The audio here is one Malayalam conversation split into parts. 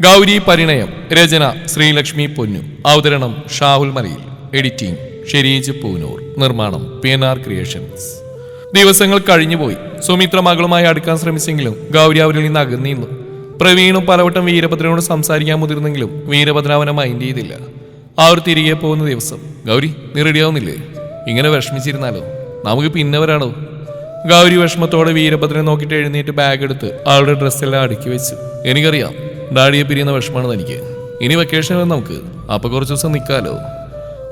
ഗൗരി പരിണയം രചന ശ്രീലക്ഷ്മി പൊന്നു. അവതരണം ഷാഹുൽ മലയിൽ. എഡിറ്റിംഗ് ഷെരീജ് പൂനൂർ. നിർമ്മാണം പി എൻ ആർ ക്രിയേഷൻസ്. ദിവസങ്ങൾ കഴിഞ്ഞുപോയി സുമിത്ര മകളുമായി അടുക്കാൻ ശ്രമിച്ചെങ്കിലും ഗൗരി അവരിൽ നിന്ന് അകന്നിരുന്നു പ്രവീണും പലവട്ടം വീരഭദ്രനോട് സംസാരിക്കാൻ മുതിർന്നെങ്കിലും വീരഭദ്ര അവനെ മൈൻഡ് ചെയ്തില്ല. അവർ തിരികെ പോകുന്ന ദിവസം ഗൗരി നീ റെഡിയാവുന്നില്ലേ ഇങ്ങനെ വിഷമിച്ചിരുന്നാലോ? നമുക്ക് പിന്നവരാണോ ഗൗരി വിഷമത്തോടെ വീരഭദ്രനെ നോക്കിയിട്ട് എഴുന്നേറ്റ് ബാഗ് എടുത്ത് അവളുടെ ഡ്രസ്സെല്ലാം അടുക്കി വെച്ചു. എനിക്കറിയാം. ഡാഡിയെ പിരിയുന്ന വിഷമാണ് തനിക്ക്. ഇനി വെക്കേഷൻ നമുക്ക്. അപ്പൊ കുറച്ച് ദിവസം നിൽക്കാലോ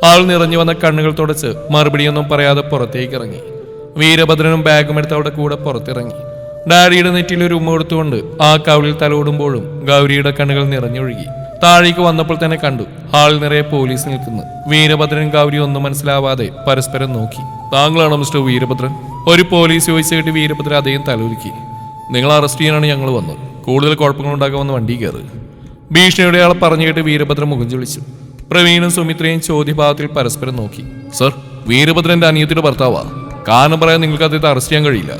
ആൾ നിറഞ്ഞു വന്ന കണ്ണുകൾ തുടച്ച് മറുപടിയൊന്നും പറയാതെ പുറത്തേക്ക് ഇറങ്ങി. വീരഭദ്രനും ബാഗും എടുത്ത് അവിടെ കൂടെ പുറത്തിറങ്ങി. ഡാഡിയുടെ നെറ്റിയിൽ ഒരു ഉമ്മ കൊടുത്തുകൊണ്ട് ആ കവിളിൽ തലോടുമ്പോഴും ഗൗരിയുടെ കണ്ണുകൾ നിറഞ്ഞൊഴുകി. താഴേക്ക് വന്നപ്പോൾ തന്നെ കണ്ടു ഹാളിൽ നിറയെ പോലീസ് നിൽക്കുന്നു. വീരഭദ്രൻ ഗൗരി ഒന്നും മനസ്സിലാവാതെ പരസ്പരം നോക്കി. താങ്കളാണോ മിസ്റ്റർ വീരഭദ്രൻ? ഒരു പോലീസ് ചോദിച്ചു കേട്ട് വീരഭദ്രൻ അദ്ദേഹം തലൊരുക്കി നിങ്ങൾ അറസ്റ്റ് ചെയ്യാനാണ് ഞങ്ങൾ വന്നത്. കൂടുതൽ കുഴപ്പങ്ങൾ ഉണ്ടാക്കാമെന്ന് വണ്ടി കയറ്. ഭീഷണിയുടെ ആളെ പറഞ്ഞു കേട്ട് വീരഭദ്രൻ മുഖം ചൊളിച്ചു. പ്രവീണും സുമിത്രയും ചോദ്യഭാഗത്തിൽ പരസ്പരം നോക്കി. സർ വീരഭദ്രന്റെ അനിയത്തിയുടെ ഭർത്താവാ. കാരണം പറയാൻ നിങ്ങൾക്ക് അദ്ദേഹത്തെ അറസ്റ്റ് ചെയ്യാൻ കഴിയില്ല.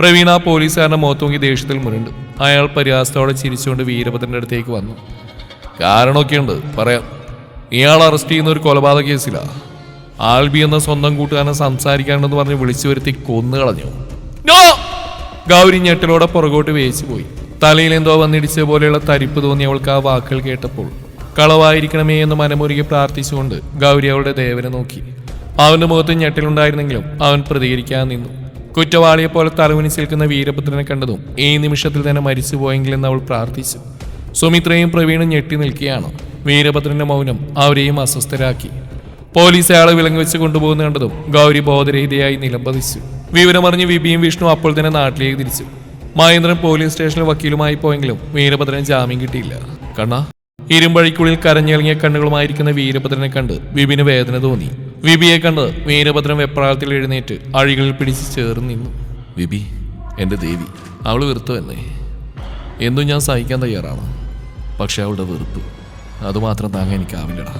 പ്രവീണ ആ പോലീസുകാരന്റെ മുഖത്ത് നോക്കി ദേഷ്യത്തിൽ മുരണ്ടു. അയാൾ പരിഹാസത്തോടെ ചിരിച്ചുകൊണ്ട് വീരഭദ്രന്റെ അടുത്തേക്ക് വന്നു. കാരണമൊക്കെയുണ്ട്. പറയാം. ഇയാൾ അറസ്റ്റ് ചെയ്യുന്ന ഒരു കൊലപാതക കേസിലാ. ആൽബി എന്ന സ്വന്തം കൂട്ടുകാരനെ സംസാരിക്കാനുണ്ടെന്ന് പറഞ്ഞ് വിളിച്ചു വരുത്തി കൊന്നു കളഞ്ഞു ഗൗരി ഞെട്ടലോടെ പുറകോട്ട് വേയിച്ചു പോയി തലയിൽ എന്തോ വന്നിടിച്ച പോലെയുള്ള തരിപ്പ് തോന്നി അവൾക്ക് ആ വാക്കുകൾ കേട്ടപ്പോൾ. കളവായിരിക്കണമേ എന്ന് മനമുരുകി പ്രാർത്ഥിച്ചുകൊണ്ട് ഗൗരി അവളുടെ ദേവനെ നോക്കി. അവന്റെ മുഖത്ത് ഞെട്ടിലുണ്ടായിരുന്നെങ്കിലും അവൻ പ്രതികരിക്കാൻ നിന്നു. കുറ്റവാളിയെ പോലെ തലവിനി നിൽക്കുന്ന വീരപുത്രനെ കണ്ടതും ഈ നിമിഷത്തിൽ തന്നെ മരിച്ചു പോയെങ്കിലെന്ന് അവൾ പ്രാർത്ഥിച്ചു. സുമിത്രയും പ്രവീണും ഞെട്ടി നിൽക്കുകയാണ്. വീരഭദ്രന്റെ മൗനം അവരെയും അസ്വസ്ഥരാക്കി. പോലീസ് അയാളെ വിലങ്ങ് വെച്ച് കൊണ്ടുപോകുന്ന കണ്ടതും ഗൗരി ബോധരഹിതയായി നിലംപതിച്ചു. വിവരമറിഞ്ഞ് വിപിയും വിഷ്ണു അപ്പോൾ തന്നെ നാട്ടിലേക്ക് തിരിച്ചു. മഹേന്ദ്രൻ പോലീസ് സ്റ്റേഷനിൽ വക്കീലുമായി പോയെങ്കിലും വീരഭദ്രന് ജാമ്യം കിട്ടിയില്ല. കണ്ണ. ഇരുമ്പഴിക്കുള്ളിൽ കരഞ്ഞിറങ്ങിയ കണ്ണുകളുമായിരിക്കുന്ന വീരഭദ്രനെ കണ്ട് വിപിന് വേദന തോന്നി. വിപിയെ കണ്ട് വീരഭദ്രൻ വെപ്രാളത്തിൽ എഴുന്നേറ്റ് അഴികളിൽ പിടിച്ച് ചേർന്ന് നിന്നു. വിപി എന്റെ ദേവി അവൾ വെറുത്തു എന്നേ എന്തും ഞാൻ സഹിക്കാൻ തയ്യാറാണ്. പക്ഷെ അവളുടെ വെറുപ്പ് അതുമാത്രം താങ്ങാൻ എനിക്കാവില്ലടാ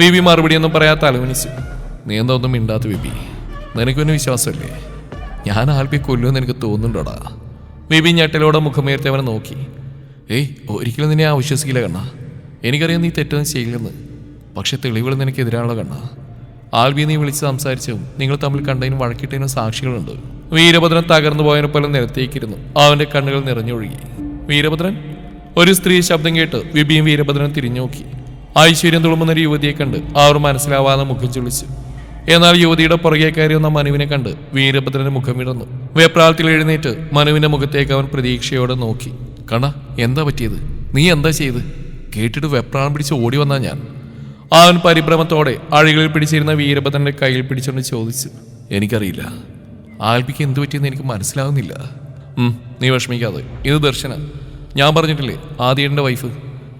വിബി മറുപടിയൊന്നും പറയാത്ത അലവനിച്ചു നീ എന്താ ഒന്നും മിണ്ടാത്ത വിപി? നിനക്കൊന്നും വിശ്വാസമല്ലേ? ഞാൻ ആൽപ്പി കൊല്ലുമെന്ന് എനിക്ക് തോന്നുന്നുണ്ടോടാ? വിബി ഞെട്ടലോടെ മുഖമുയർത്തി അവനെ നോക്കി. ഏയ് ഒരിക്കലും നിന്നെ ഞാൻ വിശ്വസിക്കില്ല കണ്ണ. എനിക്കറിയാം നീ തെറ്റൊന്നും ചെയ്യില്ലെന്ന്. പക്ഷെ തെളിവുകൾ നിനക്കെതിരാണല്ലോ കണ്ണ. ആൽബി നീ വിളിച്ച് സംസാരിച്ചും നിങ്ങൾ തമ്മിൽ കണ്ടതിനും വഴക്കിട്ടതിനും സാക്ഷികളുണ്ട്. വീരഭദ്രൻ തകർന്നു പോയതിനെ പോലെ നിരത്തേക്കിരുന്നു അവന്റെ കണ്ണുകൾ നിറഞ്ഞൊഴുകി. വീരഭദ്രൻ? ഒരു സ്ത്രീ ശബ്ദം കേട്ട് വിപിയും വീരഭദ്രൻ തിരിഞ്ഞു നോക്കി ഐശ്വര്യം തുളുമ്പുന്ന ഒരു യുവതിയെ കണ്ട് അവർ മനസ്സിലാവാതെ മുഖം ചുളിച്ചു. എന്നാൽ യുവതിയുടെ പുറകെ കയറി വന്ന മനുവിനെ കണ്ട് വീരഭദ്രന്റെ മുഖം വിടർന്നു വെപ്രാളത്തിൽ എഴുന്നേറ്റ് മനുവിന്റെ മുഖത്തേക്ക് അവൻ പ്രതീക്ഷയോടെ നോക്കി. കണ എന്താ പറ്റിയത്? നീ എന്താ ചെയ്ത്? കേട്ടിട്ട് വെപ്രാളം പിടിച്ച് ഓടി വന്നാ ഞാൻ. അവൻ പരിഭ്രമത്തോടെ അഴികളിൽ പിടിച്ചിരുന്ന വീരഭദ്രന്റെ കയ്യിൽ പിടിച്ചുകൊണ്ട് ചോദിച്ചു. എനിക്കറിയില്ല. ആൽബിക്ക് എന്തു പറ്റിയെന്ന് എനിക്ക് മനസ്സിലാവുന്നില്ല. നീ വിഷമിക്കാതെ. ഇത് ദർശന. ഞാൻ പറഞ്ഞിട്ടില്ലേ ആദ്യയുടെ വൈഫ്.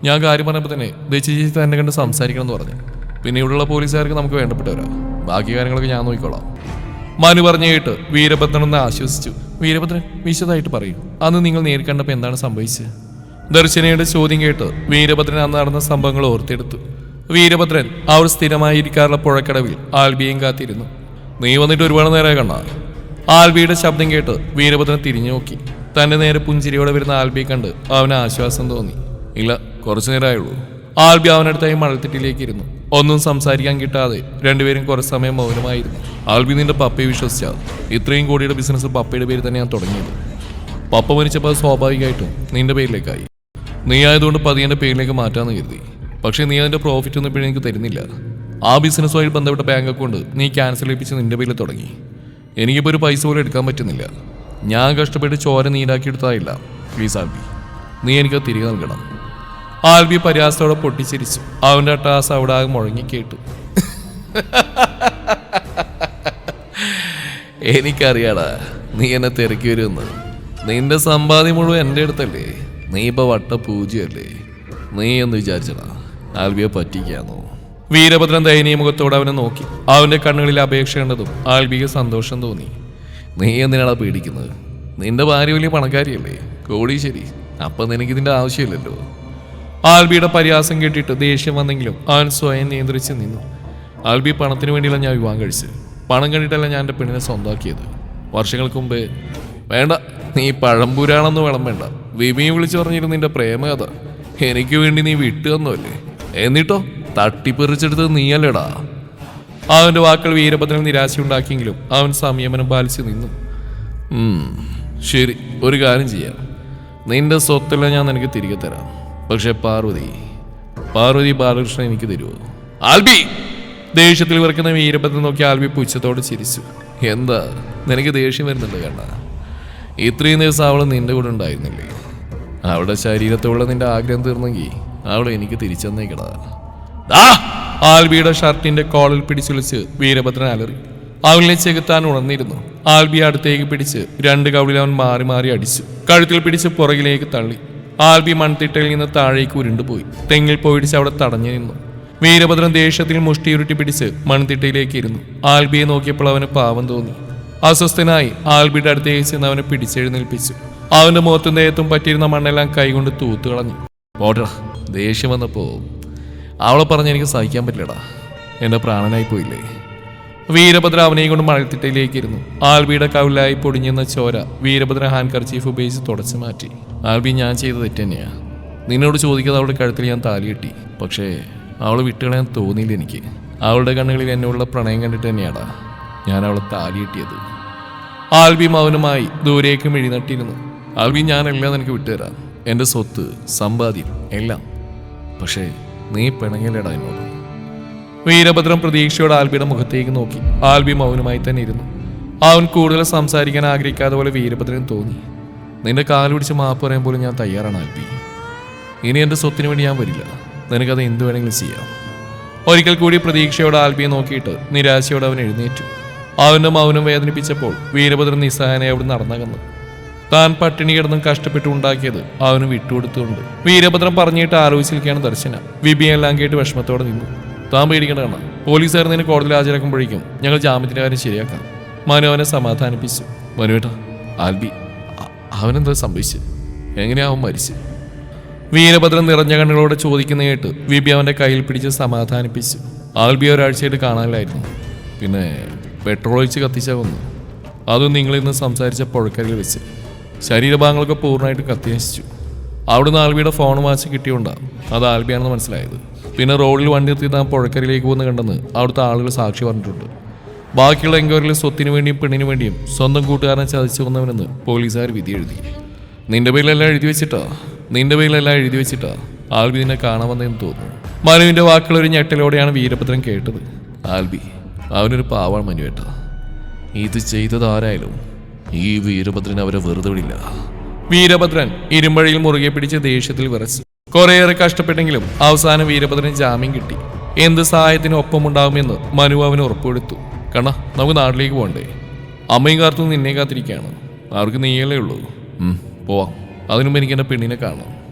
ഞാൻ കാര്യം പറഞ്ഞപ്പോൾ തന്നെ ദേശീയ ചേച്ചി തന്നെ കണ്ട് സംസാരിക്കണം എന്ന് പറഞ്ഞു. പിന്നെ ഇവിടെയുള്ള പോലീസുകാർക്ക് നമുക്ക് വേണ്ടപ്പെട്ടവരാ. ബാക്കി കാര്യങ്ങളൊക്കെ ഞാൻ നോക്കിക്കോളാം. മനു പറഞ്ഞു കേട്ട് വീരഭദ്രൻ ഒന്ന് ആശ്വസിച്ചു. വീരഭദ്രൻ വിശദമായിട്ട് പറയൂ. അന്ന് നിങ്ങൾ നേരിൽ കണ്ടപ്പോൾ എന്താണ് സംഭവിച്ചത്? ദർശനയുടെ ചോദ്യം കേട്ട് വീരഭദ്രൻ അന്ന് നടന്ന സംഭവങ്ങൾ ഓർത്തെടുത്തു. വീരഭദ്രൻ അവർ സ്ഥിരമായിരിക്കാറുള്ള പുഴക്കടവിൽ ആൽബിയും കാത്തിരുന്നു. നീ വന്നിട്ട് ഒരുപാട് നേരമായി കണ്ട? ആൽബിയുടെ ശബ്ദം കേട്ട് വീരഭദ്രൻ തിരിഞ്ഞു നോക്കി. തന്റെ നേരെ പുഞ്ചിരിയോടെ വരുന്ന ആൽബിയെ കണ്ട് അവന് ആശ്വാസം തോന്നി. ഇല്ല കുറച്ചു നേരമായുള്ളൂ. ആൽബി അവനടുത്തായി മഴത്തിട്ടിലേക്ക് ഇരുന്നു. ഒന്നും സംസാരിക്കാൻ കിട്ടാതെ രണ്ടുപേരും കുറച്ച് സമയം മൗനമായിരുന്നു. ആൽബി നിന്റെ പപ്പയെ വിശ്വസിച്ച. ഇത്രയും കോടിയുടെ ബിസിനസ് പപ്പയുടെ പേര് തന്നെയാണ് തുടങ്ങിയത്. പപ്പ മരിച്ചപ്പോൾ സ്വാഭാവികമായിട്ടും നിന്റെ പേരിലേക്കായി. നീ ആയതുകൊണ്ട് പതിയന്റെ പേരിലേക്ക് മാറ്റാന്ന് കരുതി. പക്ഷെ നീ അതിന്റെ പ്രോഫിറ്റ് ഒന്നും ഇപ്പോഴും എനിക്ക് തരുന്നില്ല. ആ ബിസിനസ്സുമായി ബന്ധപ്പെട്ട ബാങ്ക് അക്കൗണ്ട് നീ ക്യാൻസൽ ചെയ്യിപ്പിച്ച് നിന്റെ പേരിൽ തുടങ്ങി. എനിക്കിപ്പോൾ ഒരു പൈസ പോലും എടുക്കാൻ പറ്റുന്നില്ല. ഞാൻ കഷ്ടപ്പെട്ട് ചോര നീരാക്കിയെടുത്തതായില്ല പ്ലീസ് ആൽബി. നീ എനിക്ക് തിരികെ നൽകണം. ആൽബി പരിഹാസത്തോടെ പൊട്ടിച്ചിരിച്ചു. അവന്റെ ടാസ് അവിടെ ആകെ മുഴങ്ങിക്കേട്ടു എനിക്കറിയാടാ നീ എന്നെ തിരക്കി വരുമെന്ന്. നിന്റെ സമ്പാദ്യം മുഴുവൻ എന്റെ അടുത്തല്ലേ? നീ ഇപ്പൊ വട്ട പൂജ്യമല്ലേ? നീ എന്ന് വിചാരിച്ചടാ ആൽബിയെ പറ്റിക്കാന്നോ? വീരഭദ്രൻ ദയനീയ മുഖത്തോടെ അവനെ നോക്കി. അവന്റെ കണ്ണുകളിൽ അപേക്ഷ കണ്ടതും ആൽബിക്ക് സന്തോഷം തോന്നി. നീ എന്തിനാടാ പേടിക്കുന്നത്? നിന്റെ ഭാര്യ വലിയ പണക്കാരിയല്ലേ? കോടി ശരി അപ്പൊ നിനക്ക് ഇതിന്റെ ആവശ്യമില്ലല്ലോ. ആൽബിയുടെ പരിഹാസം കേട്ടിട്ട് ദേഷ്യം വന്നെങ്കിലും അവൻ സ്വയം നിയന്ത്രിച്ച് നിന്നു. ആൽബി പണത്തിന് വേണ്ടിയല്ല ഞാൻ വിവാഹം കഴിച്ചത്. പണം കണ്ടിട്ടല്ല ഞാൻ എന്റെ പെണ്ണിനെ സ്വന്തമാക്കിയത്. വർഷങ്ങൾക്ക് മുമ്പേ വേണ്ട നീ പഴംപുരാണെന്ന് വേണം വേണ്ട. വിമിയെ വിളിച്ചു പറഞ്ഞിരുന്നു നിന്റെ പ്രേമകഥ. എനിക്ക് വേണ്ടി നീ വിട്ടു തന്നല്ലേ എന്നിട്ടോ തട്ടിപ്പെറിച്ചെടുത്തത് നീയല്ലടാ. അവന്റെ വാക്കുകൾ വീരഭദ്രൻ നിരാശയുണ്ടാക്കിയെങ്കിലും അവൻ സംയമനം പാലിച്ചു നിന്നു. ശരി ഒരു കാര്യം ചെയ്യാം. നിന്റെ സ്വത്തെല്ലാം ഞാൻ നിനക്ക് തിരികെ തരാം. പക്ഷെ പാർവതി പാർവതി ബാലകൃഷ്ണൻ എനിക്ക് തരുമോ ആൽബി! ദേഷ്യത്തിൽ വിറക്കുന്ന വീരഭദ്രൻ നോക്കി ആൽബി പുച്ഛത്തോട് ചിരിച്ചു. എന്താ? നിനക്ക് ദേഷ്യം വരുന്നുണ്ട് കണ്ണ. ഇത്രയും ദിവസം അവൾ നിന്റെ കൂടെ ഉണ്ടായിരുന്നില്ലേ? അവളുടെ ശരീരത്തോടെ നിന്റെ ആഗ്രഹം തീർന്നെങ്കിൽ അവൾ എനിക്ക് തിരിച്ചെന്നേക്കടാ! ആൽബിയുടെ ഷർട്ടിന്റെ കോളിൽ പിടിച്ചുലിച്ച് വീരഭദ്രൻ അലറി. അവളിനെ ചെകുത്താൻ ഉണർന്നിരുന്നു. ആൽബി അടുത്തേക്ക് പിടിച്ച് രണ്ട് കവിളിൽ അവൻ മാറി മാറി അടിച്ചു. കഴുത്തിൽ പിടിച്ച് പുറകിലേക്ക് തള്ളി. ആൽബി മൺതിട്ടയിൽ നിന്ന് താഴേക്ക് ഉരുണ്ടുപോയി. തെങ്ങിൽ പോയിടിച്ച് അവിടെ തടഞ്ഞു നിന്നു. വീരഭദ്രൻ ദേഷ്യത്തിൽ മുഷ്ടിയുരുട്ടി പിടിച്ച് മൺതിട്ടയിലേക്ക് ഇരുന്നു. ആൽബിയെ നോക്കിയപ്പോൾ അവന് പാവം തോന്നി. അസ്വസ്ഥനായി ആൽബിയുടെ അടുത്തേക്ക് ചെന്ന് അവനെ പിടിച്ചെഴുന്നേൽപ്പിച്ചു. അവന്റെ മുഖത്തും ദേഹത്തും പറ്റിയിരുന്ന മണ്ണെല്ലാം കൈകൊണ്ട് തൂത്തു കളഞ്ഞു. പോട്ടടാ ദേഷ്യം വന്നപ്പോ അവളെ പറഞ്ഞ് എനിക്ക് സഹിക്കാൻ പറ്റില്ലടാ. എന്റെ പ്രാണനായി പോയില്ലേ? വീരഭദ്ര അവനെയും കൊണ്ട് മഴത്തിട്ടയിലേക്ക് ഇരുന്നു ആൽബിയുടെ കവിലായി പൊടിഞ്ഞെന്ന ചോര വീരഭദ്ര ഹാൻഡ് കർച്ചീഫ് ഉപയോഗിച്ച് തുടച്ചു മാറ്റി. ആൽബി ഞാൻ ചെയ്ത തന്നെയാണ് നിന്നോട് ചോദിക്കാതെ അവളുടെ കഴുത്തിൽ ഞാൻ താലി കെട്ടി. പക്ഷേ അവൾ വിട്ടുകളയാൻ തോന്നിയില്ല എനിക്ക്. അവളുടെ കണ്ണുകളിൽ എന്നോടുള്ള പ്രണയം കണ്ടിട്ട് തന്നെയാടാ ഞാൻ അവളെ താലി കെട്ടിയത്. ആൽബി മൗനമായി ദൂരേക്ക് മിഴിനട്ടിരുന്നു ആൽബി ഞാനെല്ലാം നിനക്ക് വിട്ടുതരാം. എന്റെ സ്വത്ത് സമ്പാദ്യം എല്ലാം. പക്ഷേ നീ പിണങ്ങലടാ എന്നോട്. വീരഭദ്രം പ്രതീക്ഷയോടെ ആൽബിയുടെ മുഖത്തേക്ക് നോക്കി. ആൽബി മൗനമായി തന്നെ ഇരുന്നു. അവൻ കൂടുതൽ സംസാരിക്കാൻ ആഗ്രഹിക്കാതെ പോലെ വീരഭദ്രൻ തോന്നി. നിന്റെ കാൽ പിടിച്ച് മാപ്പ് പറയാൻ പോലും ഞാൻ തയ്യാറാണ് ആൽബി. ഇനി എന്റെ സ്വത്തിന് വേണ്ടി ഞാൻ വരില്ല. നിനക്കത് എന്ത് വേണമെങ്കിലും ചെയ്യാം. ഒരിക്കൽ കൂടി പ്രതീക്ഷയോടെ ആൽബിയെ നോക്കിയിട്ട് നിരാശയോടെ അവൻ എഴുന്നേറ്റു. അവന്റെ മൗനം വേദനിപ്പിച്ചപ്പോൾ വീരഭദ്രൻ നിസ്സഹായനെ അവിടെ നടന്നകന്നു. താൻ പട്ടിണി കിടന്നും കഷ്ടപ്പെട്ട് ഉണ്ടാക്കിയത് അവന് വിട്ടുകൊടുത്തുകൊണ്ട്. വീരഭദ്രൻ പറഞ്ഞിട്ട് ആലോചിച്ചിരിക്കുകയാണ് ദർശന. വിബിയെല്ലാം കേട്ട് വിഷമത്തോടെ നിന്നു. താൻ പേടിക്കേണ്ടതാണ്. പോലീസുകാർ നിന്നെ കോടതിയിൽ ഹാജരാക്കുമ്പോഴേക്കും ഞങ്ങൾ ജാമ്യത്തിന്റെ കാര്യം ശരിയാക്കാം. മനു അവനെ സമാധാനിപ്പിച്ചു. മനുവേട്ടാ ആൽബി അവനെന്താ സംഭവിച്ചു? എങ്ങനെയാവും മരിച്ചു? വീരഭദ്രൻ നിറഞ്ഞ കണ്ണുകളോടെ ചോദിക്കുന്ന കേട്ട് വിബി അവന്റെ കയ്യിൽ പിടിച്ച് സമാധാനിപ്പിച്ചു. ആൽബി ഒരാഴ്ചയായിട്ട് കാണാനില്ലായിരുന്നു. പിന്നെ പെട്രോൾ ഒഴിച്ച് കത്തിച്ച വന്നു. അതും നിങ്ങളിന്ന് സംസാരിച്ച പുഴക്കരയിൽ വെച്ച്. ശരീരഭാഗങ്ങളൊക്കെ പൂർണമായിട്ട് കത്തിനശിച്ചു. അവിടുന്ന് ആൽബിയുടെ ഫോൺ വാച്ച് കിട്ടിയോണ്ടാണ് അത് ആൽബിയാണെന്ന് മനസ്സിലായത്. പിന്നെ റോഡിൽ വണ്ടി നിർത്തി താൻ പുഴക്കരയിലേക്ക് പോകുന്ന കണ്ടെന്ന് അവിടുത്തെ ആളുകൾ സാക്ഷി പറഞ്ഞിട്ടുണ്ട്. ബാക്കിയുള്ള എൻക്വയറിയിൽ സ്വത്തിനു വേണ്ടിയും പെണ്ണിന് വേണ്ടിയും സ്വന്തം കൂട്ടുകാരനെ ചതിച്ചു വന്നവനെന്ന് പോലീസുകാർ വിധി എഴുതി. നിന്റെ പേരിലെല്ലാം എഴുതി വെച്ചിട്ടാ? നിന്റെ പേരിലെല്ലാം എഴുതി വെച്ചിട്ടാ? ആൽബി നിന്നെ കാണാൻ വന്നതെന്ന് തോന്നുന്നു. മനുവിന്റെ വാക്കുകൾ ഒരു ഞെട്ടലോടെയാണ് വീരഭദ്രൻ കേട്ടത്. ആൽബി അവനൊരു പാവാണ് മനുവേട്ട. ഇത് ചെയ്തത് ആരായാലും ഈ വീരഭദ്രൻ അവരെ വെറുതെ വിടില്ല. വീരഭദ്രൻ ഇരുമ്പഴിയിൽ മുറുകെ പിടിച്ച് ദേഷ്യത്തിൽ വിറച്ചു. കുറേയേറെ കഷ്ടപ്പെട്ടെങ്കിലും അവസാനം വീരഭദ്രന് ജാമ്യം കിട്ടി. എന്ത് സഹായത്തിനും ഒപ്പമുണ്ടാവുമെന്ന് മനു അവന് ഉറപ്പുകൊടുത്തു കണ നമുക്ക് നാട്ടിലേക്ക് പോകണ്ടേ? അമ്മയും കാർത്തു നിന്നെ കാത്തിരിക്കുകയാണ്. അവർക്ക് നീയല്ലേ ഉള്ളൂ? പോവാം. അതിനുമുമ്പ് എനിക്ക് എന്റെ പെണ്ണിനെ കാണാം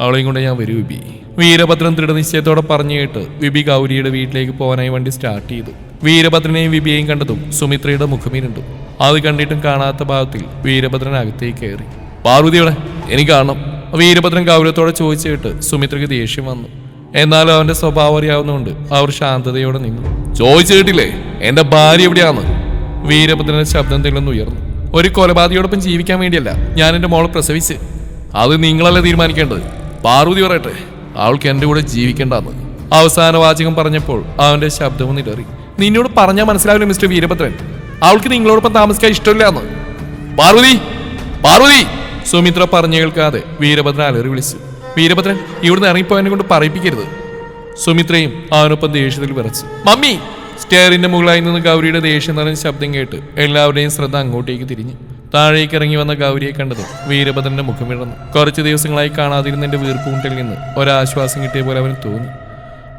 അവളെയും കൊണ്ട് ഞാൻ വരൂ വിബി. വീരഭദ്രൻ ദൃഢനിശ്ചയത്തോടെ പറഞ്ഞു കേട്ട് വിബി ഗൗരിയുടെ വീട്ടിലേക്ക് പോകാനായി വണ്ടി സ്റ്റാർട്ട് ചെയ്തു. വീരഭദ്രനെയും വിബിയെയും കണ്ടതും സുമിത്രയുടെ മുഖമീനുണ്ട്. അത് കണ്ടിട്ടും കാണാത്ത ഭാഗത്തിൽ വീരഭദ്രൻ അകത്തേക്ക് കയറി. പാർവതിയോടെ എനിക്ക് കാണണം. വീരഭദ്രൻ ഗൗരവത്തോടെ ചോദിച്ചു കേട്ട് സുമിത്രയ്ക്ക് ദേഷ്യം വന്നു. എന്നാലും അവന്റെ സ്വഭാവം അറിയാവുന്നതുകൊണ്ട് അവർ ശാന്തതയോടെ നിന്നു. ചോദിച്ചു കേട്ടില്ലേ എന്റെ ഭാര്യ എവിടെയാന്ന്? വീരഭദ്രന്റെ ശബ്ദം തെളിഞ്ഞു ഉയർന്നു. ഒരു കൊലപാതകയോടൊപ്പം ജീവിക്കാൻ വേണ്ടിയല്ല ഞാൻ എന്റെ മോളെ പ്രസവിച്ച്. അത് നിങ്ങളല്ലേ തീരുമാനിക്കേണ്ടത്? പാർവതി പറയട്ടെ അവൾക്ക് എന്റെ കൂടെ ജീവിക്കേണ്ടെന്ന്. അവസാന വാചകം പറഞ്ഞപ്പോൾ അവന്റെ ശബ്ദവും നിലറി. നിന്നോട് പറഞ്ഞാൽ മനസ്സിലാവില്ല മിസ്റ്റർ വീരഭദ്രൻ അവൾക്ക് നിങ്ങളോടൊപ്പം താമസിക്കാൻ ഇഷ്ടമില്ല എന്ന് പാർവതി പാർവതി! സുമിത്ര പറഞ്ഞു കേൾക്കാതെ വീരഭദ്രൻ അലറി വിളിച്ചു. വീരഭദ്രൻ ഇവിടുന്ന് ഇറങ്ങിപ്പോയതിനെ കൊണ്ട് പറയിപ്പിക്കരുത്. സുമിത്രയും അവനൊപ്പം ദേഷ്യത്തിൽ വിറച്ചു. മമ്മി! സ്റ്റെയറിന്റെ മുകളായി നിന്ന് ഗൗരിയുടെ ദേഷ്യം നിറഞ്ഞ ശബ്ദം കേട്ട് എല്ലാവരുടെയും ശ്രദ്ധ അങ്ങോട്ടേക്ക് തിരിഞ്ഞു. താഴേക്ക് ഇറങ്ങി വന്ന ഗൗരിയെ കണ്ടതും വീരഭദ്രന്റെ മുഖം വിടർന്നു. കുറച്ച് ദിവസങ്ങളായി കാണാതിരുന്നതിന്റെ വീർപ്പുമുട്ടിൽ നിന്ന് ഒരാശ്വാസം കിട്ടിയ പോലെ അവന് തോന്നി.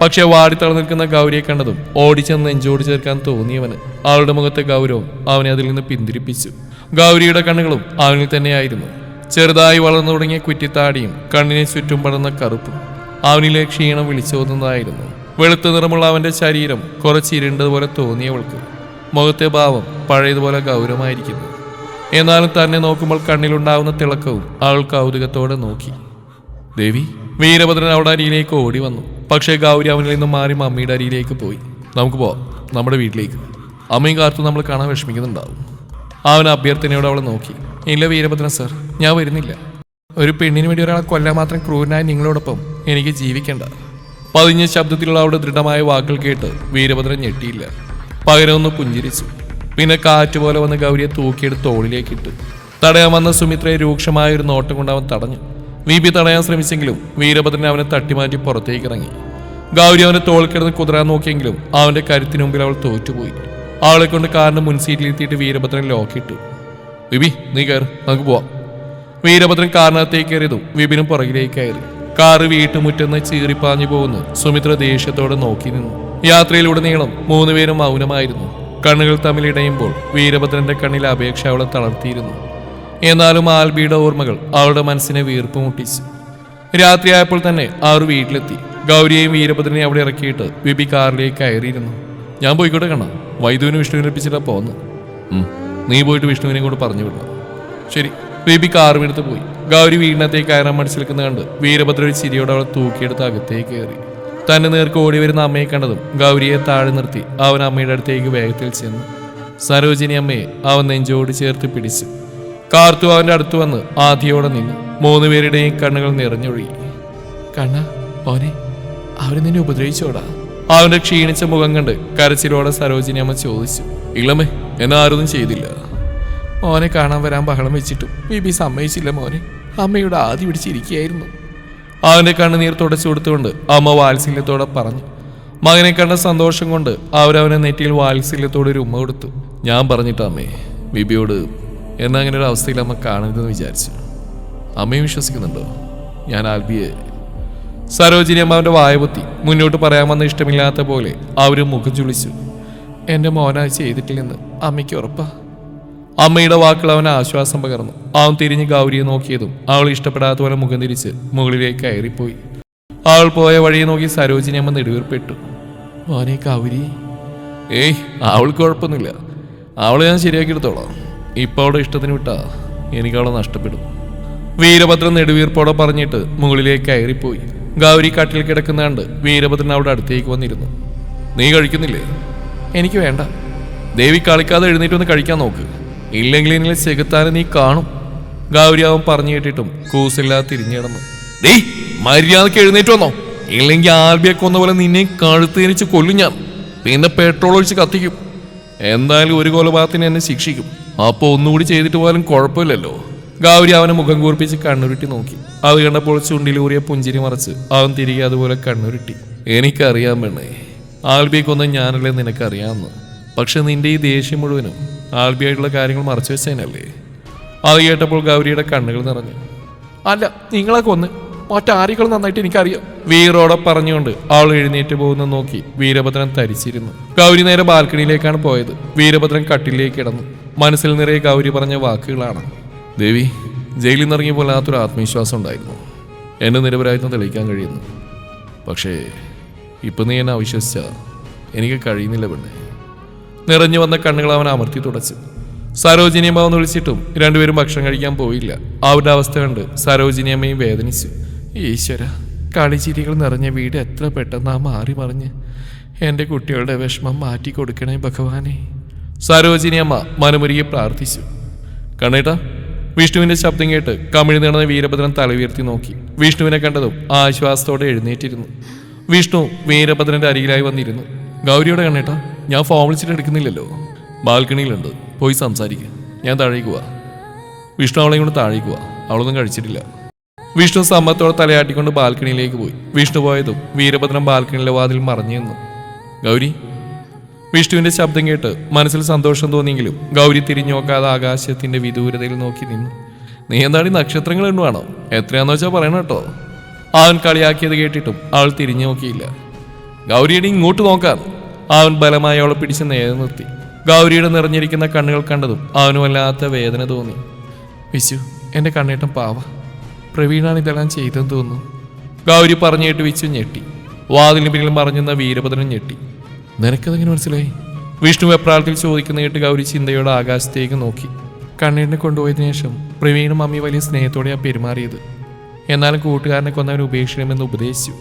പക്ഷെ വാടിത്തള നിൽക്കുന്ന ഗൗരിയെ കണ്ടതും ഓടിച്ചെന്ന് നെഞ്ചോട് ചേർക്കാൻ തോന്നിയവന് അവളുടെ മുഖത്തെ ഗൗരവം അവനെ അതിൽ നിന്ന് പിന്തിരിപ്പിച്ചു. ഗൗരിയുടെ കണ്ണുകളും അവനിൽ തന്നെയായിരുന്നു. ചെറുതായി വളർന്നു തുടങ്ങിയ കുറ്റിത്താടിയും കണ്ണിനെ ചുറ്റും പടർന്ന കറുപ്പും അവനിലെ ക്ഷീണം വിളിച്ചോതുന്നതായിരുന്നു. വെളുത്ത നിറമുള്ള അവന്റെ ശരീരം കുറച്ച് ഇരുണ്ടതുപോലെ തോന്നിയവൾക്ക് മുഖത്തെ ഭാവം പഴയതുപോലെ ഗൗരവമായിരിക്കുന്നു. എന്നാലും തന്നെ നോക്കുമ്പോൾ കണ്ണിലുണ്ടാവുന്ന തിളക്കവും അവൾ കൗതുകത്തോടെ നോക്കി. ദേവി വീരഭദ്രൻ അവിടെ അരിയിലേക്ക് ഓടി വന്നു. പക്ഷേ ഗൗരി അവനിൽ നിന്നും മാറി മമ്മിയുടെ അരിയിലേക്ക് പോയി. നമുക്ക് പോവാം നമ്മുടെ വീട്ടിലേക്ക്. അമ്മയും കാർത്തു നമ്മൾ കാണാൻ വിഷമിക്കുന്നുണ്ടാവും. അവൻ അഭ്യർത്ഥനയോടെ അവളെ നോക്കി. ഇല്ല വീരഭദ്രൻ സർ ഞാൻ വരുന്നില്ല. ഒരു പെണ്ണിന് വേണ്ടി ഒരാളെ കൊല്ലാൻ മാത്രം ക്രൂരനായ നിങ്ങളോടൊപ്പം എനിക്ക് ജീവിക്കേണ്ട. പതിഞ്ഞ ശബ്ദത്തിലുള്ള അവിടെ ദൃഢമായ വാക്കുകൾ കേട്ട് വീരഭദ്രൻ ഞെട്ടിയില്ല. ഒന്ന് പുഞ്ചിരിച്ചു. പിന്നെ കാറ്റുപോലെ വന്ന് ഗൗരിയെ തൂക്കിയെടുത്ത് തോളിലേക്ക് ഇട്ടു. തടയാൻ വന്ന സുമിത്രയെ രൂക്ഷമായ ഒരു നോട്ടം കൊണ്ട് അവൻ തടഞ്ഞു. വിപി തടയാൻ ശ്രമിച്ചെങ്കിലും വീരഭദ്രൻ അവനെ തട്ടിമാറ്റി പുറത്തേക്ക് ഇറങ്ങി. ഗൗരി അവനെ തോൾ കിടന്ന് കുതിരാൻ നോക്കിയെങ്കിലും അവന്റെ കരുത്തിന് മുമ്പിൽ അവൾ തോറ്റുപോയി. അവളെ കൊണ്ട് കാറിന്റെ മുൻസീറ്റിലെത്തിയിട്ട് വീരഭദ്രൻ ലോക്കിട്ടു വിപി നീ കയറി നമുക്ക് പോവാം. വീരഭദ്രൻ കാറിനകത്തേക്ക് കയറിയതും വിപിനും പുറകിലേക്ക് കയറി കാറ് വീട്ടുമുറ്റെന്ന് ചീറിപ്പാഞ്ഞു പോകുന്നു സുമിത്ര ദേഷ്യത്തോടെ നോക്കി നിന്നു. യാത്രയിലൂടെ നീളം മൂന്നുപേരും മൗനമായിരുന്നു. കണ്ണുകൾ തമ്മിലിടയുമ്പോൾ വീരഭദ്രന്റെ കണ്ണിൽ അപേക്ഷ അവളെ തളർത്തിയിരുന്നു. എന്നാലും ആൽബിയുടെ ഓർമ്മകൾ അവളുടെ മനസ്സിനെ വീർപ്പ് മുട്ടിച്ചു രാത്രിയായപ്പോൾ തന്നെ ആറ് വീട്ടിലെത്തി. ഗൗരിയെയും വീരഭദ്രനെയും അവിടെ ഇറക്കിയിട്ട് വിപി കാറിലേക്ക് കയറിയിരുന്നു. ഞാൻ പോയിക്കോട്ടെ കാണാം വൈദ്യുവിന് വിഷ്ണുവിനെ ഏൽപ്പിച്ചിട്ടാ പോന്ന്. നീ പോയിട്ട് വിഷ്ണുവിനെ കൂടെ പറഞ്ഞു വിടണം. ശരി. ബേബി കാറുമെടുത്ത് പോയി. ഗൗരി വീടിനകത്തേക്ക് കയറാൻ മടിച്ചെടുക്കുന്ന കണ്ട് വീരഭദ്ര ഒരു ചിരിയോടെ അവളെ തൂക്കിയെടുത്ത് അകത്തേക്ക് കയറി. തന്നെ നേർക്ക് ഓടി വരുന്ന അമ്മയെ കണ്ടതും ഗൗരിയെ താഴെ നിർത്തി അവൻ അമ്മയുടെ അടുത്തേക്ക് വേഗത്തിൽ ചെന്നു. സരോജിനി അമ്മയെ അവൻ നെഞ്ചോട് ചേർത്ത് പിടിച്ചു. കാർത്തു അവന്റെ അടുത്ത് വന്ന് ആദ്യയോടെ നിന്നു. പേരുടെയും കണ്ണുകൾ നിറഞ്ഞൊഴുകി. കണ്ണ ഓനെ അവർ നിന്നെ ഉപദ്രവിച്ചോടാ? അവന്റെ ക്ഷീണിച്ച മുഖം കണ്ട് കരച്ചിലോടെ സരോജിനി അമ്മ ചോദിച്ചു. ഇളമേ എന്നാരൊന്നും ചെയ്തില്ല. മോനെ കാണാൻ വരാൻ ബഹളം വെച്ചിട്ടും ബിബി സമ്മതിച്ചില്ല മോനെ. അമ്മയുടെ ആദ്യ പിടിച്ചിരിക്കുകയായിരുന്നു അവന്റെ കണ്ണുനീർ തുടച്ചു കൊടുത്തുകൊണ്ട് അമ്മ വാത്സല്യത്തോടെ പറഞ്ഞു മകനെ കണ്ട സന്തോഷം കൊണ്ട് അവരവനെ നെറ്റിയിൽ വാത്സല്യത്തോടെ ഒരു ഉമ്മ കൊടുത്തു. ഞാൻ പറഞ്ഞിട്ട് അമ്മേ ബിബിയോട് എന്നാ അങ്ങനെ ഒരു അവസ്ഥയിൽ അമ്മ കാണരുതെന്ന് വിചാരിച്ചു. അമ്മയും വിശ്വസിക്കുന്നുണ്ടോ? ഞാൻ ആൽബിയെ സരോജിനി അമ്മ അവന്റെ വായപൊത്തി മുന്നോട്ട് പറയാമെന്ന് ഇഷ്ടമില്ലാത്ത പോലെ അവരും മുഖം ചുളിച്ചു. എന്റെ മോനായി ചെയ്തിട്ടില്ലെന്ന് അമ്മയ്ക്ക് ഉറപ്പാ. അമ്മയുടെ വാക്കുകൾ അവന് ആശ്വാസം പകർന്നു. അവൻ തിരിഞ്ഞ് ഗൗരിയെ നോക്കിയതും അവൾ ഇഷ്ടപ്പെടാത്ത പോലെ മുഖം തിരിച്ച് മുകളിലേക്ക് കയറിപ്പോയി. അവൾ പോയ വഴിയെ നോക്കി സരോജിനി അമ്മ നെടുവീർപ്പെട്ടു. മോനെ ഗൗരി. ഏയ് അവൾക്ക് കുഴപ്പമൊന്നുമില്ല. അവളെ ഞാൻ ശരിയാക്കി എടുത്തോളാം. ഇപ്പൊ അവളുടെ ഇഷ്ടത്തിന് വിട്ടാ എനിക്ക് അവളെ നഷ്ടപ്പെടും. വീരഭദ്രൻ നെടുവീർപ്പോടെ പറഞ്ഞിട്ട് മുകളിലേക്ക് കയറിപ്പോയി. ഗൗരി കട്ടിൽ കിടക്കുന്ന കണ്ട് വീരഭദ്രൻ അവിടെ അടുത്തേക്ക് വന്നിരുന്നു. നീ കഴിക്കുന്നില്ലേ? എനിക്ക് വേണ്ട. ദേവി കളിക്കാതെ എഴുന്നേറ്റ് ഒന്ന് കഴിക്കാൻ നോക്ക്. ഇല്ലെങ്കിൽ ഇനി ചെകുത്താനെ നീ കാണും. ഗൗരി അവൻ പറഞ്ഞു കേട്ടിട്ടും കൂസില്ലാതെ തിരിഞ്ഞിടന്നു ഡേ മര്യാദയ്ക്ക് എഴുന്നേറ്റ് വന്നോ. ഇല്ലെങ്കിൽ ആൽബിയെ കൊന്ന പോലെ നിന്നെ കഴുത്തേരിച്ച് കൊല്ലും ഞാൻ. പിന്നെ പെട്രോൾ ഒഴിച്ച് കത്തിക്കും. എന്തായാലും ഒരു കൊലപാതകത്തിന് എന്നെ ശിക്ഷിക്കും. അപ്പൊ ഒന്നുകൂടി ചെയ്തിട്ട് പോയാലും കുഴപ്പമില്ലല്ലോ. ഗൗരി അവനെ മുഖം കൂർപ്പിച്ച് കണ്ണുരുട്ടി നോക്കി. അത് കണ്ടപ്പോൾ ചുണ്ടിലൂറിയ പുഞ്ചിരി മറച്ച് അവൻ തിരികെ അതുപോലെ കണ്ണുരുട്ടി. എനിക്കറിയാൻ പെണ്ണേ. ആൽബിയെ കൊന്ന ഞാനല്ലേ നിനക്കറിയാമെന്ന് പക്ഷെ നിന്റെ ഈ ദേഷ്യം മുഴുവനും ആൽബിയായിട്ടുള്ള കാര്യങ്ങൾ മറച്ചു വെച്ചതിനല്ലേ അത് കേട്ടപ്പോൾ ഗൗരിയുടെ കണ്ണുകൾ നിറഞ്ഞു. അല്ല നിങ്ങളെ കൊന്ന് മറ്റാരികൾ നന്നായിട്ട് എനിക്കറിയാം. വീറോടെ പറഞ്ഞുകൊണ്ട് അവൾ എഴുന്നേറ്റ് പോകുന്ന നോക്കി വീരഭദ്രൻ തരിച്ചിരുന്നു. ഗൗരി നേരെ ബാൽക്കണിയിലേക്കാണ് പോയത്. വീരഭദ്രൻ കട്ടിലേക്ക് കിടന്നു. മനസ്സിൽ നിറയെ ഗൗരി പറഞ്ഞ വാക്കുകളാണ്. ദേവി ജയിലിൽ നിന്നിറങ്ങിയ ഇറങ്ങിയപ്പോൾ വല്ലാത്തൊരു ആത്മവിശ്വാസം ഉണ്ടായിരുന്നു. എന്നെ നിരപരായിരുന്നു തെളിയിക്കാൻ കഴിയുന്നു. പക്ഷേ ഇപ്പം നീ എന്നെ അവിശ്വസിച്ച എനിക്ക് കഴിയുന്നില്ല പെണ്ണേ. നിറഞ്ഞു വന്ന കണ്ണുകൾ അവൻ അമർത്തി തുടച്ചു. സരോജിനിയമ്മ വിളിച്ചിട്ടും രണ്ടുപേരും ഭക്ഷണം കഴിക്കാൻ പോയില്ല. അവരുടെ അവസ്ഥ കണ്ട് സരോജിനിയമ്മയും വേദനിച്ചു. ഈശ്വര കളിചിരികൾ നിറഞ്ഞ വീട് എത്ര പെട്ടെന്ന് ആ മാറി മറിഞ്ഞ്. എന്റെ കുട്ടികളുടെ വിഷമം മാറ്റി കൊടുക്കണേ ഭഗവാനെ. സരോജിനിയമ്മ മനമുരുകി പ്രാർത്ഥിച്ചു. കണ്ണേട്ടാ വിഷ്ണുവിന്റെ ശബ്ദം കേട്ട് കമിഴ് നടന്ന വീരഭദ്രൻ തലയുയർത്തി നോക്കി. വിഷ്ണുവിനെ കണ്ടതും ആശ്വാസത്തോടെ എഴുന്നേറ്റിരുന്നു. വിഷ്ണു വീരഭദ്രന്റെ അരികിലായി വന്നിരുന്നു. ഗൗരിയോടെ കണ്ണേട്ടാ ഞാൻ ഫോൺ വിളിച്ചിട്ട് എടുക്കുന്നില്ലല്ലോ. ബാൽക്കണിയിലുണ്ട്. പോയി സംസാരിക്കുക ഞാൻ താഴേക്ക് പോവാ വിഷ്ണു അവളെയും കൊണ്ട് താഴേക്ക് പോവാ അവളൊന്നും കഴിച്ചിട്ടില്ല. വിഷ്ണു സമ്മത്തോടെ തലയാട്ടിക്കൊണ്ട് ബാൽക്കണിയിലേക്ക് പോയി. വിഷ്ണു പോയതും വീരഭദ്രൻ ബാൽക്കണിയിലെ വാതിൽ മറഞ്ഞു നിന്നു. ഗൗരി? വിഷ്ണുവിന്റെ ശബ്ദം കേട്ട് മനസ്സിൽ സന്തോഷം തോന്നിയെങ്കിലും ഗൗരി തിരിഞ്ഞു നോക്കാതെ ആകാശത്തിന്റെ വിദൂരതയിൽ നോക്കി നിന്നു. നീ എന്താണ് നക്ഷത്രങ്ങൾ എണ്ണുവാണോ? എത്രയാന്ന് വെച്ചാൽ പറയണം കേട്ടോ. അവൻ കളിയാക്കിയത് കേട്ടിട്ടും അവൾ തിരിഞ്ഞു നോക്കിയില്ല ഗൗരിയുടെ ഇങ്ങോട്ട് നോക്കാൻ അവൻ ബലമായി അവളെ പിടിച്ച് നേരെ നിർത്തി. ഗൗരിയുടെ നിറഞ്ഞിരിക്കുന്ന കണ്ണുകൾ കണ്ടതും അവന് വല്ലാത്ത വേദന തോന്നി. വിശു എന്റെ കണ്ണേട്ടം പാവ. പ്രവീണാണ് ഇതെല്ലാം ചെയ്തെന്ന് തോന്നുന്നു. ഗൗരി പറഞ്ഞു വിച്ചു ഞെട്ടി. വാതിലിന് പിന്നിൽ മറഞ്ഞുന്ന വീരഭദ്രൻ ഞെട്ടി. നിനക്കതെങ്ങനെ മനസ്സിലായി? വിഷ്ണു വെപ്രാളത്തിൽ ചോദിക്കുന്ന കേട്ട് ഗൗരി ചിന്തയോടെ ആകാശത്തേക്ക് നോക്കി. കണ്ണീരിനെ കൊണ്ടുപോയതിനു ശേഷം പ്രവീണും അമ്മി വലിയ സ്നേഹത്തോടെയാണ് പെരുമാറിയത്. എന്നാലും കൂട്ടുകാരനെ കൊന്നവൻ ഉപേക്ഷിക്കണമെന്ന് ഉപദേശിച്ചു.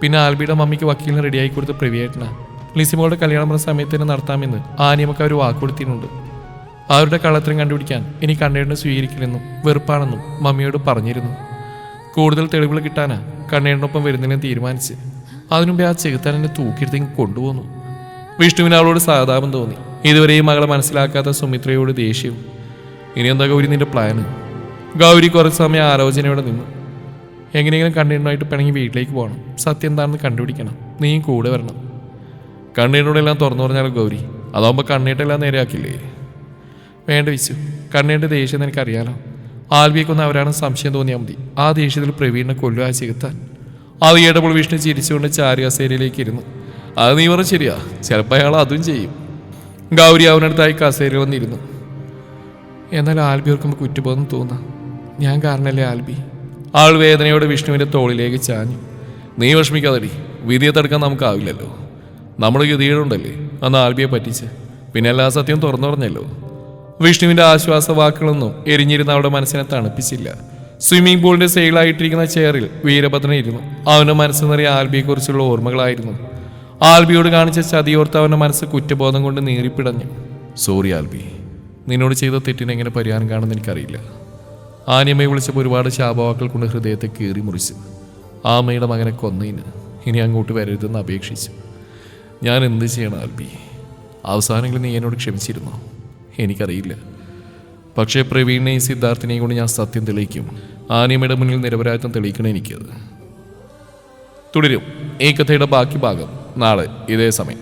പിന്നെ ആൽബിയുടെ മമ്മിക്ക് വക്കീലിന് റെഡിയായി കൊടുത്ത് പ്രവിയേട്ടന ലിസിമോളുടെ കല്യാണം പറഞ്ഞ സമയത്ത് തന്നെ നടത്താമെന്ന് ആനിയമൊക്കെ അവർ വാക്കുകൊടുത്തിട്ടുണ്ട് അവരുടെ കള്ളത്തരം കണ്ടുപിടിക്കാൻ ഇനി കണ്ണേടിനെ സ്വീകരിക്കില്ലെന്നും വെറുപ്പാണെന്നും മമ്മിയോട് പറഞ്ഞിരുന്നു. കൂടുതൽ തെളിവുകൾ കിട്ടാനാ കണ്ണേടിനൊപ്പം വരുന്നതിനെ തീരുമാനിച്ച്. അതിനുമുമ്പേ ആ ചെകുത്താൻ എന്നെ തൂക്കിയെടുത്തേക്ക് കൊണ്ടുപോന്നു. വിഷ്ണുവിന് അവളോട് സഹതാപം തോന്നി. ഇതുവരെയും മകളെ മനസ്സിലാക്കാത്ത സുമിത്രയോട് ദേഷ്യവും. ഇനി എന്താ ഗൗരി നിന്റെ പ്ലാന് ഗൗരി കുറച്ച് സമയം ആലോചനയോടെ നിന്നു. എങ്ങനെയെങ്കിലും കണ്ണീരിനായിട്ട് പിണങ്ങി വീട്ടിലേക്ക് പോകണം. സത്യം എന്താണെന്ന് കണ്ടുപിടിക്കണം. നീയും കൂടെ വരണം. കണ്ണീരിനോടെല്ലാം തുറന്നു പറഞ്ഞാലോ ഗൗരി? അതാവുമ്പോൾ കണ്ണീട്ടെല്ലാം നേരെയാക്കില്ലേ? വേണ്ട വിശു കണ്ണീരുടെ ദേഷ്യം എനിക്കറിയാലോ ആൽവിയൊക്കെ അവരാണ് സംശയം തോന്നിയാൽ മതി. ആ ദേഷ്യത്തിൽ പ്രവീണിനെ കൊല്ലുക ചികത്താൻ അത് കേട്ടപ്പോൾ വിഷ്ണു ചിരിച്ചുകൊണ്ട് ചാരികസേരയിലേക്ക് ഇരുന്നു അത് നീ പറഞ്ഞ ശരിയാ. ചിലപ്പോൾ അയാൾ അതും ചെയ്യും. ഗൗരി അവനടുത്തായി കസേരയിൽ വന്നിരുന്നു. എന്നാൽ ആൽബി ഓർക്കുമ്പോൾ കുറ്റബോധം തോന്നാം. ഞാൻ കാരണല്ലേ ആൽബി ആൾ വേദനയോടെ വിഷ്ണുവിന്റെ തോളിലേക്ക് ചാഞ്ഞു. നീ വിഷമിക്കാതെടി. വിധിയെ തടുക്കാൻ നമുക്കാവില്ലല്ലോ. നമ്മുടെ ഗതികേടുണ്ടല്ലേ? അന്ന് ആൽബിയെ പറ്റിച്ച്. പിന്നെ എല്ലാ സത്യവും തുറന്നു പറഞ്ഞല്ലോ വിഷ്ണുവിന്റെ ആശ്വാസ വാക്കുകളൊന്നും എരിഞ്ഞിരുന്ന അവളുടെ മനസ്സിനെ തണുപ്പിച്ചില്ല. സ്വിമ്മിംഗ് പൂളിന്റെ സെയിലായിട്ടിരിക്കുന്ന ചെയറിൽ വീരഭദ്രൻ ഇരുന്നു. അവന്റെ മനസ്സ് നിറയെ ആൽബിയെക്കുറിച്ചുള്ള ഓർമ്മകളായിരുന്നു. ആൽബിയോട് കാണിച്ച ചതിയോർത്ത് അവന്റെ മനസ്സ് കുറ്റബോധം കൊണ്ട് നീറിപ്പിടഞ്ഞു. സോറി ആൽബി. നിന്നോട് ചെയ്ത തെറ്റിന് എങ്ങനെ പരിഹാരം കാണുമെന്ന് എനിക്കറിയില്ല. ആനിയമ്മയെ വിളിച്ചപ്പോൾ ഒരുപാട് ശാപവാക്കൾ കൊണ്ട് ഹൃദയത്തെ കീറി മുറിച്ചു ആ അമ്മയുടെ മകനെ കൊന്നതിന് ഇനി അങ്ങോട്ട് വരരുതെന്ന് അപേക്ഷിച്ചു. ഞാൻ എന്ത് ചെയ്യണം ആൽബി? അവസാനങ്ങളിൽ നീ എന്നോട് ക്ഷമിച്ചിരുന്നോ? എനിക്കറിയില്ല. പക്ഷേ പ്രവീണിനെയും സിദ്ധാർത്ഥിനെയും കൊണ്ട് ഞാൻ സത്യം തെളിയിക്കും. ആനിയമ്മയുടെ മുന്നിൽ നിരപരാധിത്വം തെളിയിക്കണം എനിക്കത്. തുടരും. ഈ കഥയുടെ ബാക്കി ഭാഗം നാളെ ഇതേ സമയം.